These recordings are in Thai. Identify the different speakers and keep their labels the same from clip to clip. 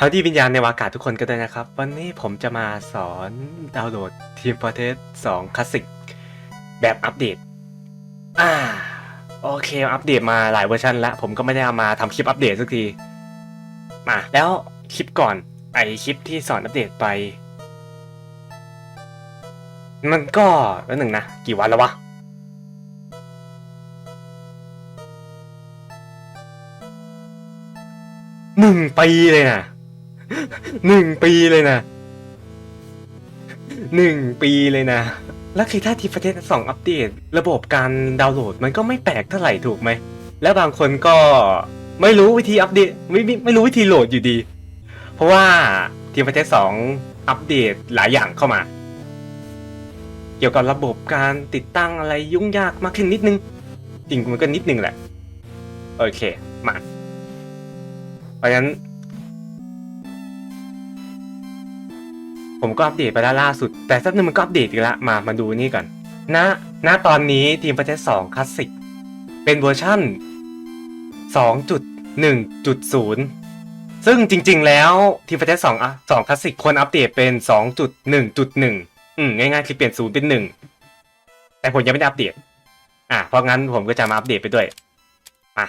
Speaker 1: ฮาวดีวิญญาณในวากาศทุกคนกันด้นะครับ วันนี้ผมจะมาสอนดาวน์โหลด Team Fortress 2 Classic แบบอัปเดต อ่า โอเค อัปเดตมาหลายเวอร์ชันแล้ว ผมก็ไม่ได้เอามาทำคลิปอัปเดตสักที มา แล้วคลิปก่อนไอคลิปที่สอนอัปเดตไป มันก็แล้วหนึ่งนะ กี่วันแล้ววะหนึ่งปีเลยนะ หนึ่งปีเลยนะหนึ่งปีเลยนะ แล้วคือถ้าทีประเทศสองอัปเดต ระบบการดาวน์โหลดมันก็ไม่แปลกเท่าไหร่ถูกไหม แล้วบางคนก็ไม่รู้วิธีอัปเดตไม่ไม่ไม่รู้วิธีโหลดอยู่ดี เพราะว่าทีประเทศสองอัปเดตหลายอย่างเข้ามา เกี่ยวกับระบบการติดตั้งอะไรยุ่งยากมากขึ้นนิดนึง จริงมันก็นิดนึงแหละ โอเค มา เพราะฉะนั้น ผมก็อัปเดตไปแล้วล่าสุด แต่สักหนึ่งมันก็อัปเดตอีกแล้วมามาดูนี่ก่อนณณตอนนี้ทีมประเทศ2คลาสสิกเป็นเวอร์ชั่น 2.1.0 ซึ่งจริงๆแล้วทีมประเทศ2อะ2คลาสสิกควรอัปเดตเป็น 2.1.1 อืมง่ายๆคือเปลี่ยนศูนย์เป็น 1 แต่ผมยังไม่ได้อัปเดต อะเพราะงั้นผมก็จะมาอัปเดตไปด้วยมา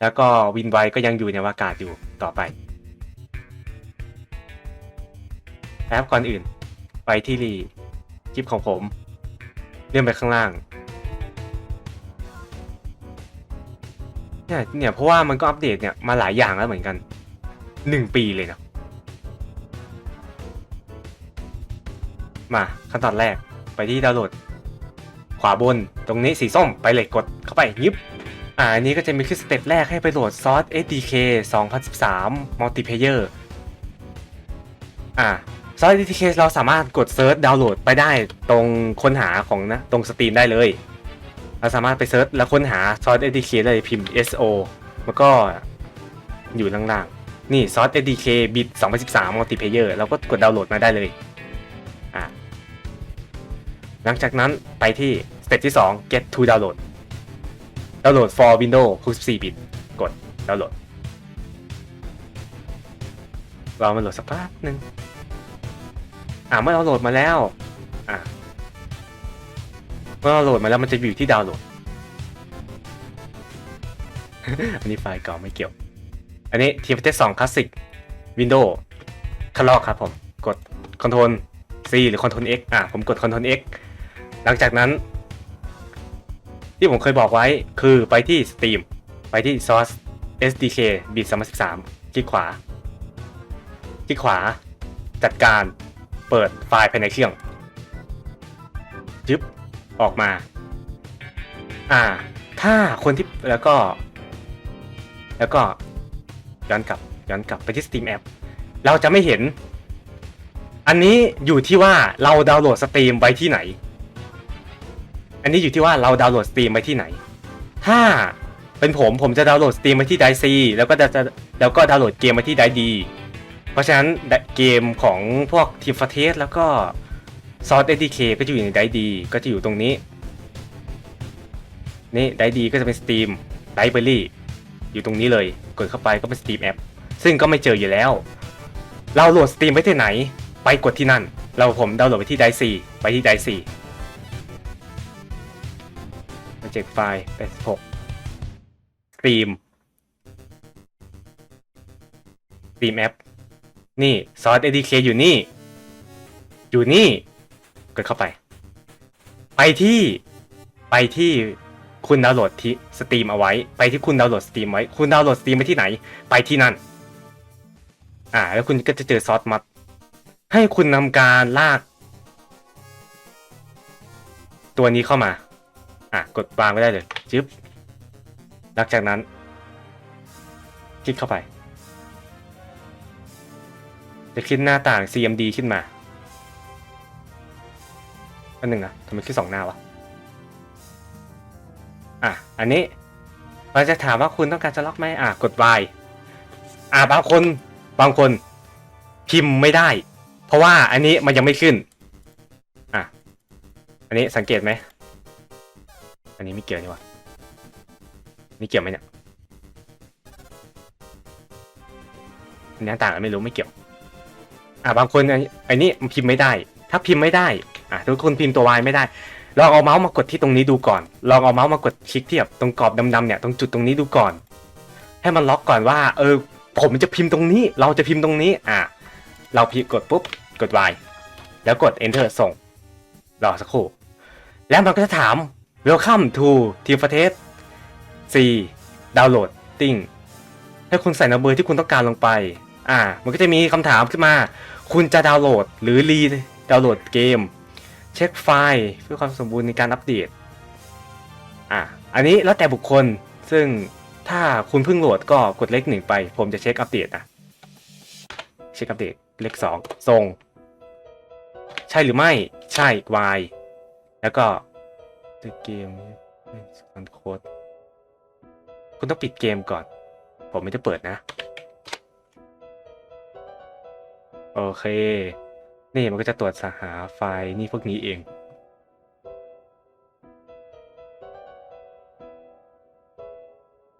Speaker 1: แล้วก็วินไวก็ยังอยู่ในอากาศอยู่ต่อไป แอปก่อนอื่น ไปที่รีคลิปของผม เลื่อนไปข้างล่างเนี่ยเนี่ยเพราะว่ามันก็อัปเดตเนี่ยมาหลายอย่างแล้วเหมือนกันหนึ่งปีเลยนะมาขั้นตอนแรกไปที่ดาวน์โหลด ขวาบนตรงนี้สีส้มไปเลยกดเข้าไปยิบอ่าอันนี้ก็จะมีขึ้นสเต็ปแรกให้ไปโหลดซอส SDK 2013 Multiplayer อ่า ซอส SDK เราสามารถกดเซิร์ชดาวน์โหลดไปได้ตรงค้นหาของนะตรงสตรีมได้เลย เราสามารถไปเซิร์ชแล้วค้นหาซอส SDK เลยพิมพ์ SO แล้วก็อยู่ล่างๆ นี่ซอส SDK bit 2013 Multiplayer เราก็กดดาวน์โหลดมาได้เลยอ่าหลังจากนั้นไปที่สเต็ปที่ 2 get to download ดาวน์โหลด for Windows 64 bit กดดาวน์โหลดรอมันโหลดสักพักหนึ่ง อ่าเมื่อเราโหลดมาแล้ว อ่าเมื่อเราโหลดมาแล้วมันจะอยู่ที่ดาวน์โหลด อันนี้ไฟล์เก่าไม่เกี่ยว อันนี้ t f t 2 Classic Windows คันลอกครับผม กด Ctrl C หรือ Ctrl X อ่าผมกด Ctrl X หลังจากนั้น ที่ผมเคยบอกไว้คือไปที่ Steam ไปที่ Source SDK bit 2013คลิกขวา คลิกขวา จัดการ เปิดไฟล์ภายในเครื่องจึ๊บออกมา อ่า ถ้าคนที่แล้วก็ แล้วก็ย้อนกลับย้อนกลับไปที่ Steam App เราจะไม่เห็น อันนี้อยู่ที่ว่าเราดาวน์โหลดสตรีมไว้ที่ไหน อันนี้อยู่ที่ว่าเราดาวน์โหลดสตรีมไว้ที่ไหน ถ้าเป็นผมผมจะดาวน์โหลดสตรีมไว้ที่ไดซีแล้วก็จะจะแล้วก็ดาวน์โหลดเกมไว้ที่ไดดี เพราะฉะนั้นเกมของพวกทีมฟาเทสแล้วก็ซอสเอดีเคก็จะอยู่ในไดดีก็จะอยู่ตรงนี้ นี่ไดดีก็จะเป็นสตรีมไ i เบอรี่อยู่ตรงนี้เลย กดเข้าไปก็เป็นสตรีมแอปซึ่งก็ไม่เจออยู่แล้ว เราโหลดสตรีมไว้ที่ไหน ไปกดที่นั่น เราผมดาวน์โหลดไปที่ไดซีไปที่ไดซีมาเจ็กไฟล์86สตรีมสตรีมแอป นี่ซอส ADK อยู่นี่ อยู่นี่กดเข้าไป ไปที่ไปที่คุณดาวน์โหลดที่สตรีมเอาไว้ ไปที่คุณดาวน์โหลดสตรีมไว้ คุณดาวน์โหลดสตรีมไปที่ไหน ไปที่นั่น อ่า แล้วคุณก็จะเจอซอสมัด ให้คุณนำการลาก ตัวนี้เข้ามา อะ กดวางไว้ได้เลยจึ๊บหลังจากนั้น คลิกเข้าไป จะขึ้นหน้าต่าง CMD ขึ้นมาอันหนึ่งนะทำไมขึ้นสองหน้าวะอะอันนี้เราจะถามว่าคุณต้องการจะล็อกไหมอะกด Y อะบางคนบางคนพิมพ์ไม่ได้ เพราะว่าอันนี้มันยังไม่ขึ้นอะอันนี้สังเกตไหมอันนี้ไม่เกี่ยวนี่วะนี่เกี่ยวไหมเนี่ยเนื้ต่างกันไม่รู้ไม่เกี่ยว อ่าบางคนไอ้นี่มันพิมพ์ไม่ได้ ถ้าพิมพ์ไม่ได้อ่าทุกคนพิมพ์ตัว Y ไม่ได้ลองเอาเมาส์มากดที่ตรงนี้ดูก่อน ลองเอาเมาส์มากดคลิกเทียบตรงกรอบดำๆเนี่ยตรงจุดตรงนี้ดูก่อน ให้มันล็อกก่อนว่า เออ ผมจะพิมพ์ตรงนี้ เราจะพิมพ์ตรงนี้ อ่าเราพิมพ์กดปุ๊บ กด Y แล้วกด Enter ส่ง รอสักครู่ แล้วมันก็จะถาม Welcome to Team f o r t e s 4 Download ติ้งให้คุณใส่นัมเบอร์ที่คุณต้องการลงไป อ่า มันก็จะมีคำถามขึ้นมา คุณจะดาวน์โหลดหรือรีดาวน์โหลดเกม เช็คไฟล์เพื่อความสมบูรณ์ในการอัปเดตอ่าอันนี้แล้วแต่บุคคลซึ่งถ้าคุณเพิ่งโหลดก็กดเลขหนึ่งไป ผมจะเช็คอัปเดตนะเช็คอัปเดตเลขสองส่ง ใช่หรือไม่ใช่ Y แล้วก็เกมคอนโค้ดคุณต้องปิดเกมก่อน ผมไม่ได้เปิดนะ โอเค นี่มันก็จะตรวจสหาไฟล์นี่พวกนี้เอง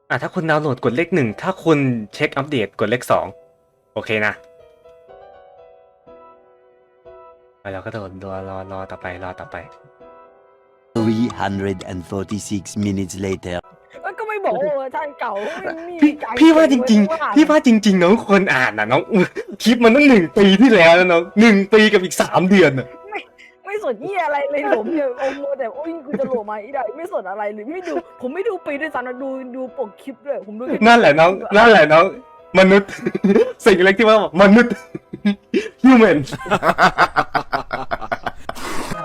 Speaker 1: อะถ้าคุณดาวน์โหลดกดเลขหนึ่ง ถ้าคุณเช็คอัปเดตกดเลขสอง โอเคนะไปเราก็โดนรอรอรอต่อไปรอต่อไป
Speaker 2: 346 minutes later.
Speaker 3: แล้วก็ไม่บอกว่าเวอร์ชันเก่าไม่มี
Speaker 1: พี่
Speaker 3: ไกด์
Speaker 1: พี่ว่าจริง
Speaker 3: ไม่
Speaker 1: ๆพี่ว่าจริง ๆ น้องควรอ่านนะน้องคลิปมันตั้งหนึ่งปีที่แล้วนะน้องหนึ่งปีกับอีกสามเดือนน่ะ
Speaker 3: ไม่สนยี่อะไรเลยผมเนี่ยโอ้โหแต่โอ้ยกูจะโหลดมาอีได้ไม่สนอะไรเลยไม่ดูผมไม่ดูปีด้วยซ้ำนะดูดูปกคลิปด้วยผมดูแค่
Speaker 1: นั่นแหละน้องนั่นแหละน้องมนุษย์ สิ่งเล็กที่ว่ามนุษย์ human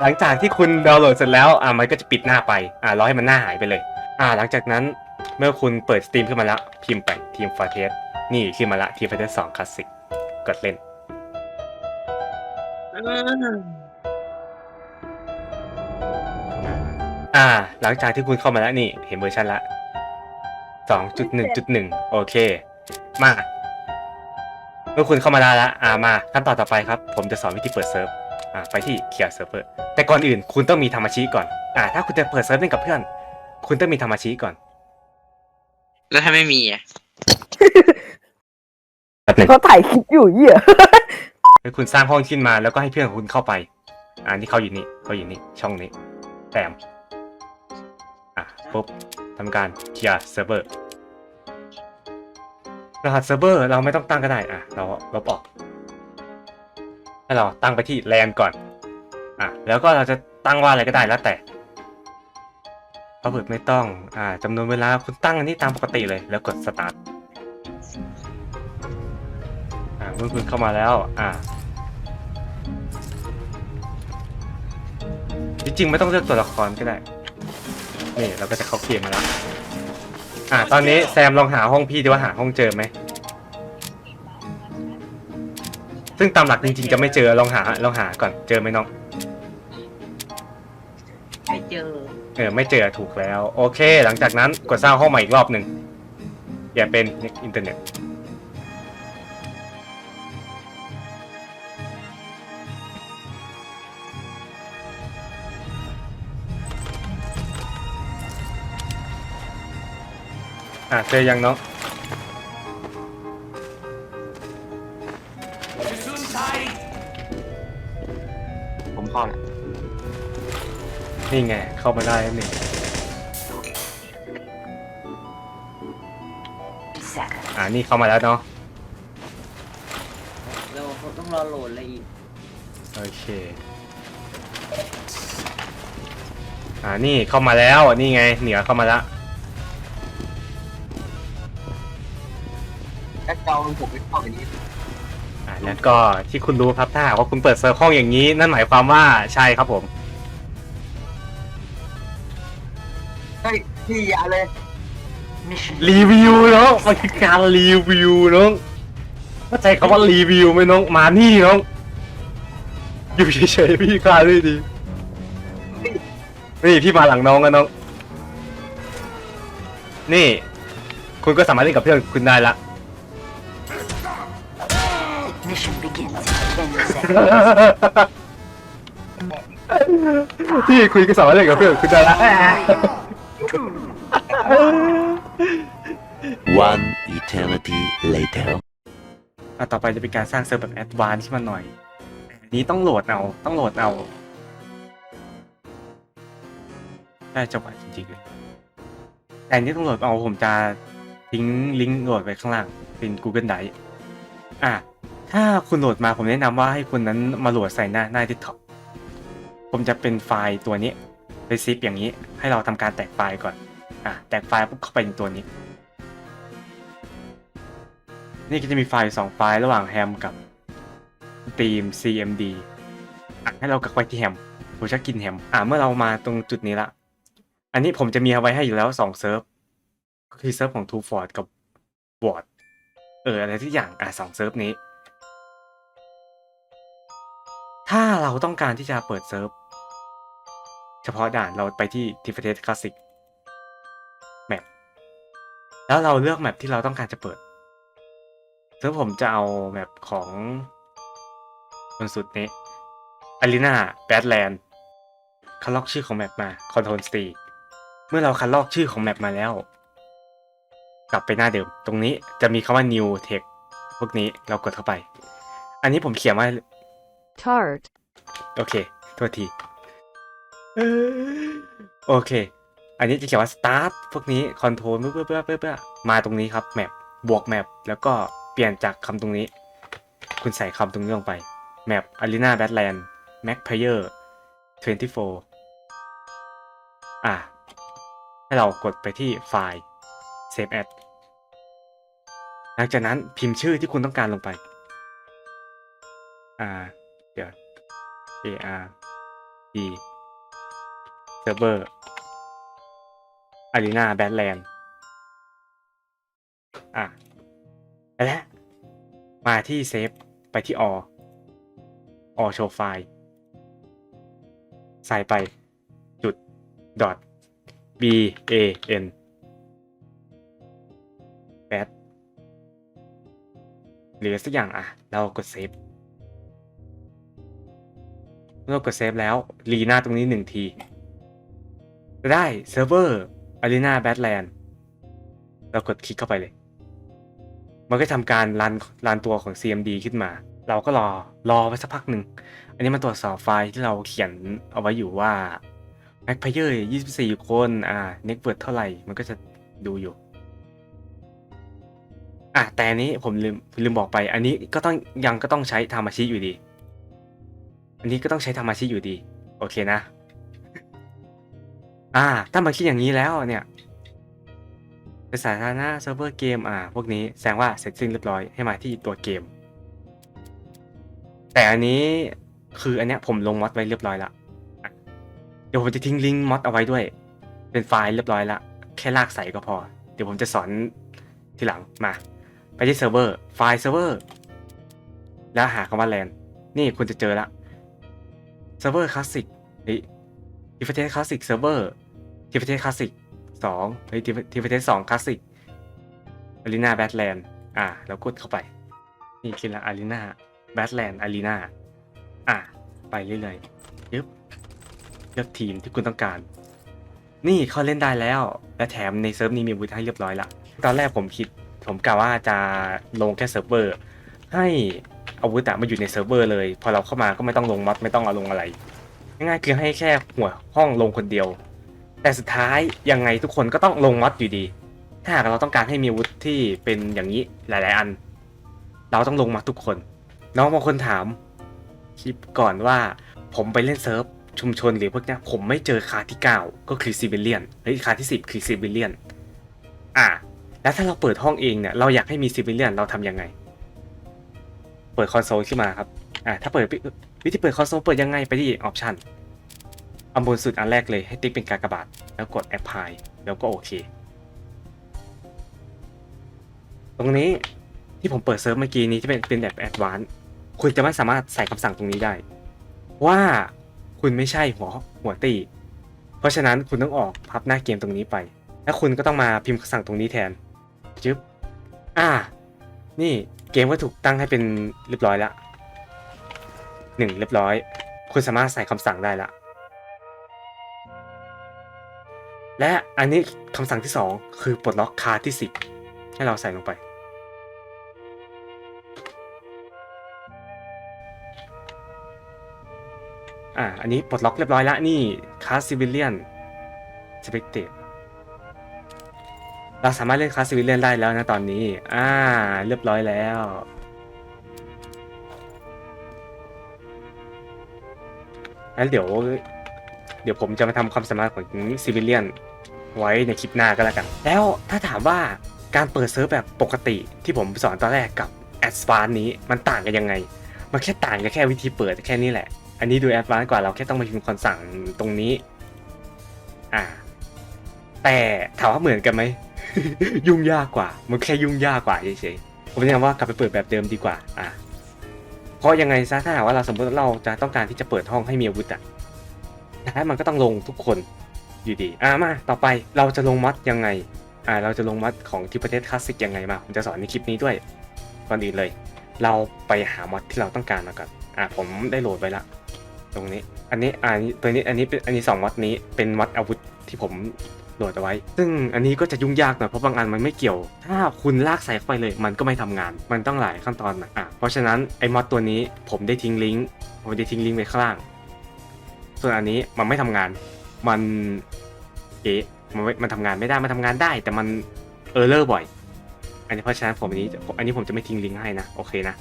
Speaker 1: หลังจากที่คุณดาวน์โหลดเสร็จแล้วอะมันก็จะปิดหน้าไปอะรอให้มันหน้าหายไปเลย อะหลังจากนั้น เมื่อคุณเปิดสตรีมขึ้นมาแล้วพิมพ์ไปทีมฟาเทสนี่ขึ้นมาละทีมฟาเทสสองคลาสสิกกดเล่น อ่า หลังจากที่คุณเข้ามาแล้วนี่ เห็นเวอร์ชันละสองจุดหนึ่งจุดหนึ่งโอเค มา เมื่อคุณเข้ามาได้แล้วอ่ามาขั้นตอนต่อไปครับ ผมจะสอนวิธีเปิดเซิร์ฟอ่าไปที่เคลียร์เซิร์ฟเวอร์แต่ก่อนอื่นคุณต้องมีธรรมชีก่อน อ่า ถ้าคุณจะเปิดเซิร์ฟเล่นกับเพื่อน คุณต้องมีธรรมชีก่อน
Speaker 4: แล้วถ้าไม่มีอะ
Speaker 1: แป๊บหนึง
Speaker 3: เขาถ่ายคลิปอยู่เหี้ย
Speaker 1: ให้คุณสร้างห้องขึ้นมาแล้วก็ให้เพื่อนของคุณเข้าไป อ่านี่เขาอยู่นี่เขาอยู่นี่ช่องนี้แต้มอะปุ๊บทำการเคลียร์เซิร์ฟเวอร์รหัสเซิร์ฟเวอร์เราไม่ต้องตั้งก็ได้อะเราลบออกให้เราตั้งไปที่แลนก่อน อะแล้วก็เราจะตั้งว่าอะไรก็ได้แล้วแต่ พาเวิร์ดไม่ต้อง อ่าจำนวนเวลาคุณตั้งอันนี้ตามปกติเลย แล้วกดสตาร์ท อ่าเมื่อคุณเข้ามาแล้ว อ่า จริงๆ ไม่ต้องเลือกตัวละครก็ได้ นี่เราก็จะเข้าเกมมาแล้ว อ่า ตอนนี้แซมลองหาห้องพี่ดีว่าหาห้องเจอไหม ซึ่งตามหลักจริงๆ จะไม่เจอ ลองหา ลองหาก่อน เจอไหมน้อง
Speaker 4: เอ
Speaker 1: อไม่เจอถูกแล้ว โอเค หลังจากนั้นกดสร้างห้องใหม่อีกรอบหนึ่งอย่าเป็นอินเทอร์เน็ตอะเจอยัง
Speaker 4: เนาะ
Speaker 1: นี่ไง เข้ามาได้แล้วนี่อ่านี่เข้ามาแล้วเนาะ
Speaker 4: เราต้องรอโหลดอะไรอีก
Speaker 1: โอเค อ่านี่เข้ามาแล้วนี่ไง เหนือเข้ามาแล้ว
Speaker 4: ถ้าจองผมไม่เข้าไปนี้
Speaker 1: อ่าแล้วก็ที่คุณรู้ครับถ้าหากว่าคุณเปิดเซิร์ฟห้องอย่างนี้ นั่นหมายความว่าใช่ครับผม
Speaker 4: พี่อย่าเลย
Speaker 1: รีวิวน้องมันคือการรีวิวน้องเข้าใจคำว่ารีวิวไหมน้องมานี่น้องอยู่เฉยๆพี่กล้าด้วยดีนี่พี่มาหลังน้องกันน้อง นี่ คุณก็สามารถเล่นกับเพื่อนคุณได้ละ
Speaker 5: Mission begins in 10 seconds.
Speaker 1: ที่คุยก็สามารถเล่นกับเพื่อนคุณได้ละ
Speaker 2: One eternity later.
Speaker 1: อะต่อไปจะเป็นการสร้างเซิร์ฟแบบแอดวานซ์ขึ้นมาหน่อยอันนี้ต้องโหลดเอา ต้องโหลดเอา ได้จังหวะจริงๆเลย แต่อันนี้ต้องโหลดเอาผมจะทิ้งลิงก์โหลดไว้ข้างล่าง เป็น Google Drive อะ ถ้าคุณโหลดมาผมแนะนำว่าให้คุณนั้นมาโหลดใส่หน้าหน้า desktop ผมจะเป็นไฟล์ตัวนี้ไปซิปอย่างนี้ ให้เราทำการแตกไฟล์ก่อน อะแตกไฟล์ปุ๊บเข้าไปในตัวนี้ นี่ก็จะมีไฟล์สองไฟล์ระหว่างแฮมกับ Steam CMD อะให้เรากักไว้ที่แฮมผมจะกินแฮมอะเมื่อเรามาตรงจุดนี้ละ อันนี้ผมจะมีเอาไว้ให้อยู่แล้วสองเซิร์ฟก็คือเซิร์ฟของ Two Ford กับ w a r d เอออะไรที่อย่างอะสองเซิร์ฟนี้ ถ้าเราต้องการที่จะเปิดเซิร์ฟเฉพาะด่านเราไปที่ t i f f a t Classic Map แล้วเราเลือกแมปที่เราต้องการจะเปิด ซึ่งผมจะเอาแมปของบนสุดนี้ Arena Badland คัดลอกชื่อของแมปมา Control C เมื่อเราคัดลอกชื่อของแมปมาแล้ว กลับไปหน้าเดิม ตรงนี้จะมีคำว่า New Text พวกนี้เรากดเข้าไป อันนี้ผมเขียนว่า
Speaker 5: Tart.
Speaker 1: โอเค โทษทีเอ้ยโอเค อันนี้จะเขียนว่า start พวกนี้ control เพื่อเพื่อเพื่อเพื่อมาตรงนี้ครับ map บวก map แล้วก็เปลี่ยนจากคำตรงนี้ คุณใส่คำตรงนี้ลงไป map arena badland mac player 24 อะ ให้เรากดไปที่ไฟล์ save as หลังจากนั้นพิมพ์ชื่อที่คุณต้องการลงไป อ่า เดี๋ยว AR D Server Arena Badland อะไปแล้วมาที่เซฟไปที่ออ show file ใส่ไปจุด dot b a n bad หรือสักอย่างอะ เรากดเซฟเมื่อเรากดเซฟแล้ว รีหน้าตรงนี้หนึ่งที จะได้เซิร์ฟเวอร์ Arena Badland เรากดคลิกเข้าไปเลย มันก็ทำการรันรันตัวของ CMD ขึ้นมา เราก็รอรอไปสักพักหนึ่ง อันนี้มันตรวจสอบไฟล์ที่เราเขียนเอาไว้อยู่ว่า Mac Player 24 คน อ่า Network เท่าไหร่ มันก็จะดูอยู่ อะแต่อันนี้ผมลืมลืมบอกไป อันนี้ก็ต้องยังก็ต้องใช้ทามาชิอยู่ดี อันนี้ก็ต้องใช้ทามาชิอยู่ดี โอเคนะ อ่า ถ้ามันคิดอย่างนี้แล้วเนี่ยเป็นสาธารณะเซิร์ฟเวอร์เกมอ่า พวกนี้แสดงว่าเสร็จสิ้นเรียบร้อยให้มาที่ตัวเกม แต่อันนี้คืออันเนี้ยผมลงมอดไว้เรียบร้อยละเดี๋ยวผมจะทิ้งลิงก์มอดเอาไว้ด้วย เป็นไฟล์เรียบร้อยละแค่ลากใส่ก็พอ เดี๋ยวผมจะสอนทีหลังมา ไปที่เซิร์ฟเวอร์ไฟล์เซิร์ฟเวอร์แล้วหาคำว่าแลนนี่คุณจะเจอละเซิร์ฟเวอร์คลาสสิกเทีฟเทสคลาสสิกเซิร์ฟเวอร์ทีฟเทสคลาสสิกสองเฮ้ยทีฟเทสสองคลาสสิกอารีนาแบทแลนด์อ่า แล้วกดเข้าไป นี่คือละอารีนาแบทแลนด์อารีนาอ่า ไปเรื่อยๆยึบเลือกทีมที่คุณต้องการ นี่เขาเล่นได้แล้ว และแถมในเซิร์ฟนี้มีอาวุธให้เรียบร้อยละ ตอนแรกผมคิด ผมกะว่าจะลงแค่เซิร์ฟเวอร์ ให้อาวุธอะมาอยู่ในเซิร์ฟเวอร์เลย พอเราเข้ามาก็ไม่ต้องลงมอดไม่ต้องเอาลงอะไร ง่ายๆคือให้แค่หัวห้องลงคนเดียว แต่สุดท้ายยังไงทุกคนก็ต้องลงมอดอยู่ดี ถ้าหากเราต้องการให้มีวุธที่เป็นอย่างนี้หลาย ๆ อัน เราต้องลงมอดทุกคน น้องบางคนถามคลิปก่อนว่า ผมไปเล่นเซิร์ฟชุมชนหรือพวกเนี้ยผมไม่เจอคาที่ 9 ก็คือซิเบเลียนเฮ้ยคาที่ 10 คือซิเบเลียนอะแล้วถ้าเราเปิดห้องเองเนี่ยเราอยากให้มีซิเบเลียนเราทำยังไง เปิดคอนโซลขึ้นมาครับอ่าถ้าเปิด วิธีเปิดคอนโซลเปิดยังไงไปที่ออปชันอันบนสุดอันแรกเลยให้ติ๊กเป็นกากบาท แล้วกด Apply แล้วก็โอเค ตรงนี้ที่ผมเปิดเซิร์ฟเมื่อกี้นี้ที่เป็นเป็นแบบแอดวานซ์คุณจะไม่สามารถใส่คำสั่งตรงนี้ได้ ว่าคุณไม่ใช่หัวหัวตี เพราะฉะนั้นคุณต้องออกพับหน้าเกมตรงนี้ไป แล้วคุณก็ต้องมาพิมพ์คำสั่งตรงนี้แทนจึ๊บอ่า นี่เกมก็ถูกตั้งให้เป็นเรียบร้อยแล้ว หนึ่งเรียบร้อย คุณสามารถใส่คำสั่งได้ละ และอันนี้คำสั่งที่สองคือปลดล็อกคาที่สิบให้เราใส่ลงไป อ่า อันนี้ปลดล็อกเรียบร้อยแล้วนี่คาสซิวิเลียนสเปกเตเราสามารถเล่นคาสซิวิเลียนได้แล้วนะตอนนี้ อ่า เรียบร้อยแล้ว แล้วเดี๋ยว เดี๋ยวผมจะมาทำความสามารถของซิวิเลียนไว้ในคลิปหน้าก็แล้วกัน แล้วถ้าถามว่าการเปิดเซิร์ฟแบบปกติที่ผมสอนตอนแรกกับแอดวานนี้มันต่างกันยังไง มันแค่ต่างกันแค่วิธีเปิดแค่นี้แหละ อันนี้ดูแอดวานกว่าเราแค่ต้องมาพิมพ์คำสั่งตรงนี้ อ่า แต่ถามว่าเหมือนกันไหม ยุ่งยากกว่า มันแค่ยุ่งยากกว่าเฉยๆ ผมแนะนำว่ากลับไปเปิดแบบเดิมดีกว่า อ่า เพราะยังไงซะถ้าหากว่าเราสมมติเราจะต้องการที่จะเปิดห้องให้มีอาวุธอะแล้วมันก็ต้องลงทุกคนอยู่ดีอ่ามาต่อไปเราจะลงมัดยังไงอ่าเราจะลงมัดของทิปเทสคลาสสิกยังไงมาผมจะสอนในคลิปนี้ด้วยก่อนอื่นเลย เราไปหาม็อดที่เราต้องการมาก่อนอ่าผมได้โหลดไว้ละ ตรงนี้ อันนี้อ่านี้ตัวนี้อันนี้เป็นอันนี้สองม็อดนี้เป็นม็อดอาวุธที่ผม โหลดเอาไว้ ซึ่งอันนี้ก็จะยุ่งยากหน่อยเพราะบางอันมันไม่เกี่ยว ถ้าคุณลากสายเข้าไปเลย มันก็ไม่ทำงาน มันต้องหลายขั้นตอนนะอะเพราะฉะนั้นไอ้มอดตัวนี้ผมได้ทิ้งลิงก์ผมได้ทิ้งลิงก์ไว้ข้างล่าง ส่วนอันนี้มันไม่ทำงาน มันเอ๊ะมันมันทำงานไม่ได้ มันทำงานได้ แต่มันเออร์เลอร์บ่อย อันนี้เพราะฉะนั้นผมอันนี้ อันนี้ผมจะไม่ทิ้งลิงก์ให้นะ โอเคนะ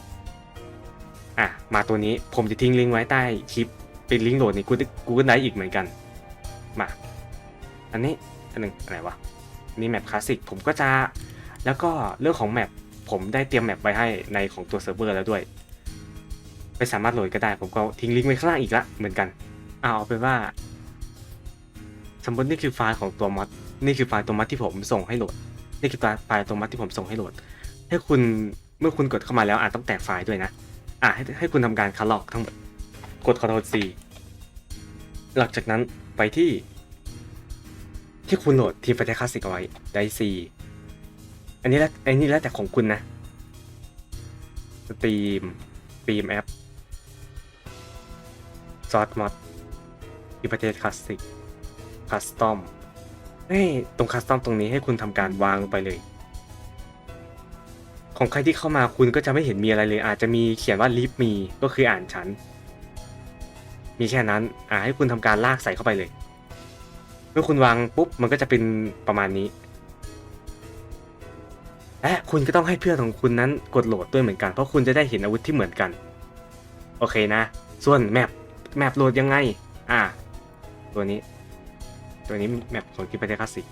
Speaker 1: อะ มาตัวนี้ ผมจะทิ้งลิงก์ไว้ใต้คลิป เป็นลิงก์โหลดใน Google Google Drive อีกเหมือนกัน มา อันนี้ หนึ่งอะไรวะนี่แมปคลาสสิกผมก็จะ แล้วก็เรื่องของแมปผมได้เตรียมแมปไว้ให้ในของตัวเซิร์ฟเวอร์แล้วด้วย ไปสามารถโหลดก็ได้ ผมก็ทิ้งลิงก์ไว้ข้างล่างอีกละเหมือนกันเอาเอาเป็นว่า สมมตินี่คือไฟล์ของตัวมอดนี่คือไฟล์ตัวมอดที่ผมส่งให้โหลด นี่คือไฟล์ตัวมอดที่ผมส่งให้โหลด ให้คุณเมื่อคุณกดเข้ามาแล้วอาจต้องแตกไฟล์ด้วยนะอะให้ให้คุณทำการคัดลอกทั้งหมดกด Ctrl C หลังจากนั้นไปที่ ที่คุณโหลดทีมไฟเทคลาสสิกเอาไว้ได้ C อันนี้แล้วอันนี้แล้วแต่ของคุณนะสตรีมสตรีมแอปซอสมอดทีมไฟเทคลาสสิกคัสตอมเฮ้ตรงคัสตอมตรงนี้ให้คุณทำการวางลงไปเลย ของใครที่เข้ามาคุณก็จะไม่เห็นมีอะไรเลย อาจจะมีเขียนว่า leave me ก็คืออ่านฉัน มีแค่นั้นอ่าให้คุณทำการลากใส่เข้าไปเลย เมื่อคุณวางปุ๊บมันก็จะเป็นประมาณนี้ และคุณก็ต้องให้เพื่อนของคุณนั้นกดโหลดด้วยเหมือนกันเพราะคุณจะได้เห็นอาวุธที่เหมือนกัน โอเคนะ ส่วนแมปแมปโหลดยังไง อ่า ตัวนี้ ตัวนี้แมปของกิปเปอร์คลาสสิก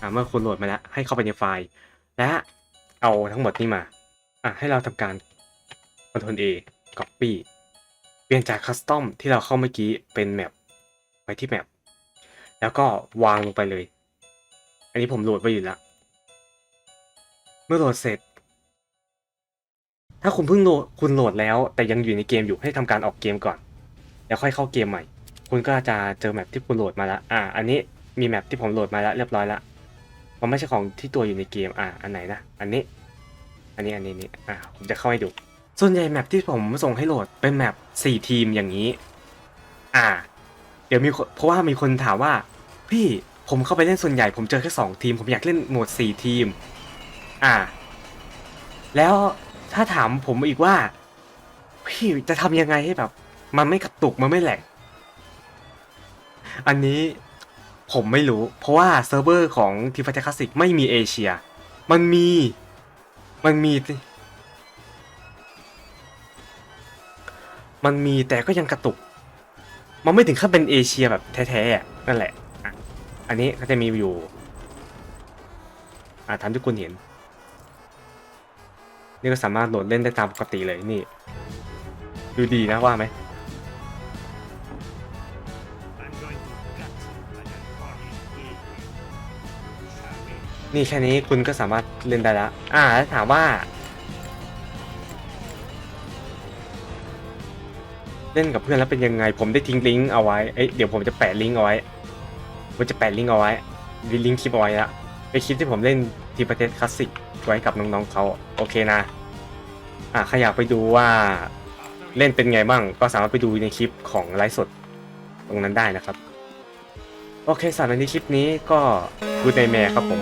Speaker 1: อ่าเมื่อคุณโหลดมาแล้ว ให้เข้าไปในไฟล์ และเอาทั้งหมดนี้มา อะให้เราทำการ Ctrl A Copy เปลี่ยนจากคัสตอมที่เราเข้าเมื่อกี้เป็นแมปไปที่แมป แล้วก็วางลงไปเลย อันนี้ผมโหลดไว้อยู่แล้ว เมื่อโหลดเสร็จ ถ้าคุณเพิ่งโหลดคุณโหลดแล้ว แต่ยังอยู่ในเกมอยู่ให้ทำการออกเกมก่อน แล้วค่อยเข้าเกมใหม่ คุณก็จะเจอแมปที่คุณโหลดมาแล้วอ่า อันนี้มีแมปที่ผมโหลดมาแล้วเรียบร้อยล้วมันไม่ใช่ของที่ตัวอยู่ในเกม อะอันไหนนะ อันนี้ อันนี้ อันนี้นี่อะผมจะเข้าให้ดู ส่วนใหญ่แมปที่ผมส่งให้โหลดเป็นแมปสี่ทีมอย่างนี้ อ่า เดี๋ยวมีเพราะว่ามีคนถามว่า พี่ผมเข้าไปเล่นส่วนใหญ่ผมเจอแค่สองทีม ผมอยากเล่นโหมดสี่ทีม อ่า แล้วถ้าถามผมอีกว่า พี่จะทำยังไงให้แบบ มันไม่กระตุกมันไม่แหลก อันนี้ผมไม่รู้ เพราะว่าเซิร์ฟเวอร์ของทีมไฟคลาสสิกไม่มีเอเชีย มันมี มันมี มันมีแต่ก็ยังกระตุก มันไม่ถึงขั้นเป็นเอเชียแบบแท้ๆนั่นแหละ อันนี้ก็จะมีอยู่ อ่าทำที่คุณเห็น นี่ก็สามารถโหลดเล่นได้ตามปกติเลยนี่ ดูดีนะว่าไหมนี่แค่นี้คุณก็สามารถเล่นได้ล้วอ่าถามว่า เล่นกับเพื่อนแล้วเป็นยังไง ผมได้ทิ้งลิงก์เอาไว้ เอ้ยเดี๋ยวผมจะแปะลิงก์เอาไว้ ผมจะแปะลิงก์เอาไว้ลิงก์คลิปเอาไว้ละเป็นคลิปที่ผมเล่นทีประเทศคลาสสิกไว้กับน้องๆเขาโอเคนะ อะใครอยากไปดูว่าเล่นเป็นไงบ้าง ก็สามารถไปดูในคลิปของไลฟ์สดตรงนั้นได้นะครับ โอเคสำหรับในคลิปนี้ก็กูดในแม่ครับผม